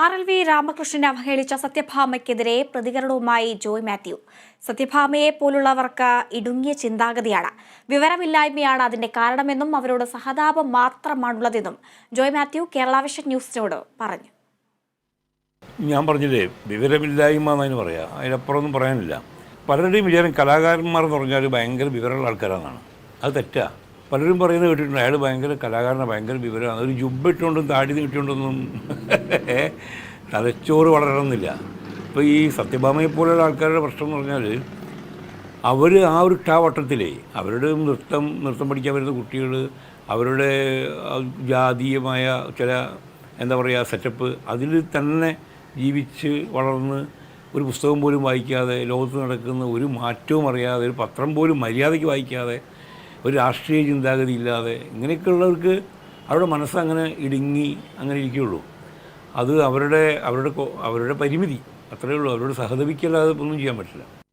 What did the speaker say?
R L V രാമകൃഷ്ണനെ അവഹേളിച്ച സത്യഭാമയ്ക്കെതിരെ പ്രതികരണവുമായി ജോയ് മാത്യു. സത്യഭാമയെ പോലുള്ളവർക്ക് ഇടുങ്ങിയ ചിന്താഗതിയാണ്. വിവരമില്ലായ്മയാണ് അതിന്റെ കാരണമെന്നും അവരോട് സഹതാപം മാത്രമാണുള്ളതെന്നും ജോയ് മാത്യു കേരള വിഷൻ ന്യൂസിനോട് പറഞ്ഞു. ഞാൻ പറഞ്ഞില്ലേ വിവരമില്ലായ്മ എന്നതിന് പറയാം. അതിനപ്പുറമൊന്നും പറയാനില്ല. പലരുടെയും വിചാരം കലാകാരന്മാർ എന്ന് പറഞ്ഞാൽ ഭയങ്കര വിവരമുള്ള ആൾക്കാരാണെന്നാണ്. അത് തെറ്റാ. പലരും പറയുന്നത് കേട്ടിട്ടുണ്ട് അയാൾ ഭയങ്കര കലാകാരനാണ് ഭയങ്കര വിവരമാണ്. ഒരു ജുബ് ഇട്ടുകൊണ്ടും താടി നീട്ടിക്കൊണ്ടൊന്നും തലച്ചോറ് വളരണമെന്നില്ല. ഇപ്പോൾ ഈ സത്യഭാമയെ പോലെയുള്ള ആൾക്കാരുടെ പ്രശ്നം എന്ന് പറഞ്ഞാൽ അവർ ആ ഒരു ടാവട്ടത്തിലേ അവരുടെ നൃത്തം നൃത്തം പഠിക്കാൻ വരുന്ന കുട്ടികൾ അവരുടെ ജാതീയമായ ചില എന്താ പറയുക സെറ്റപ്പ് അതിൽ തന്നെ ജീവിച്ച് വളർന്ന് ഒരു പുസ്തകം പോലും വായിക്കാതെ ലോകത്ത് നടക്കുന്ന ഒരു മാറ്റവും അറിയാതെ ഒരു പത്രം പോലും മര്യാദയ്ക്ക് വായിക്കാതെ ഒരു രാഷ്ട്രീയ ചിന്താഗതി ഇല്ലാതെ ഇങ്ങനെയൊക്കെയുള്ളവർക്ക് അവരുടെ മനസ്സങ്ങനെ ഇടുങ്ങി അങ്ങനെ ഇരിക്കുകയുള്ളൂ. അത് അവരുടെ അവരുടെ അവരുടെ പരിമിതി. അത്രയേ ഉള്ളൂ. അവരോട് സഹതപിക്കല്ലാതെ ഒന്നും ചെയ്യാൻ പറ്റില്ല.